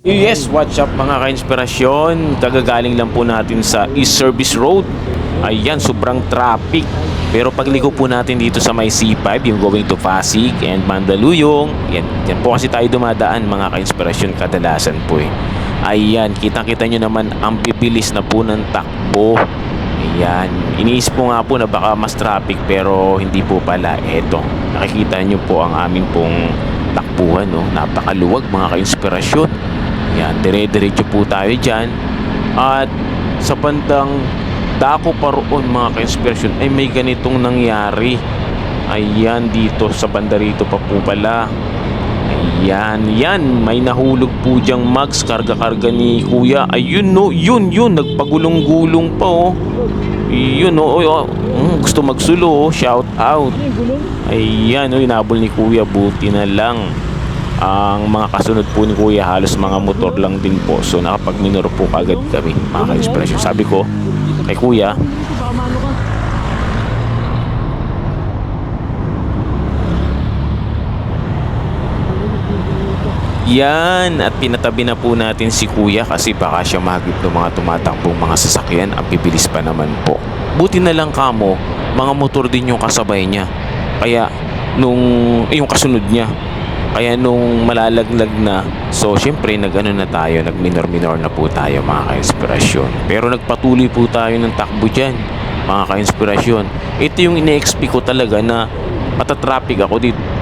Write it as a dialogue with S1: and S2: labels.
S1: Yes, what's up mga ka-inspirasyon? Kagagaling lang po natin sa East Service Road. Ayan, sobrang traffic. Pero pagligo po natin dito sa may C5, yung going to Pasig and Mandaluyong, yan, yan po kasi tayo dumadaan mga ka-inspirasyon kadalasan po eh. Ayan, kitang-kita nyo naman ang bibilis na po ng takbo. Ayan, iniisip ko nga po na baka mas traffic pero hindi po pala. Eto, nakikita nyo po ang aming pong takbuhan, no? Napakaluwag mga ka-inspirasyon. Yan, dire-diretso po tayo dyan. At sa bandang dako pa roon mga ka-inspirasyon ay may ganitong nangyari. Ayan, dito sa banda rito pa po pala. Ayan, yan. May nahulog po diyang mags, karga-karga ni kuya. Ayun no, yun, yun. Nagpagulong-gulong pa oh. Yun oh, oh, oh. Mm, gusto magsulo oh. Shout out. Ayan, oh, inabol ni kuya. Buti na lang. Ang mga kasunod po ni Kuya halos mga motor lang din po. So nakapag-minor po kagad kami mga ka-inspiration. Sabi ko kay Kuya, Yan at pinatabi na po natin si Kuya kasi baka siya mahagip ng mga tumatakbong mga sasakyan ang bibilis pa naman po. Buti na lang kamo, mga motor din yung kasabay niya. Kaya nung eh, yung kasunod niya. Kaya nung malalaglag na, so syempre nag-ano na tayo, nag-minor-minor na po tayo mga ka-inspirasyon. Pero nagpatuloy po tayo ng takbo dyan, mga ka-inspirasyon. Ito yung ine-expect ko talaga na matatraffic ako dito.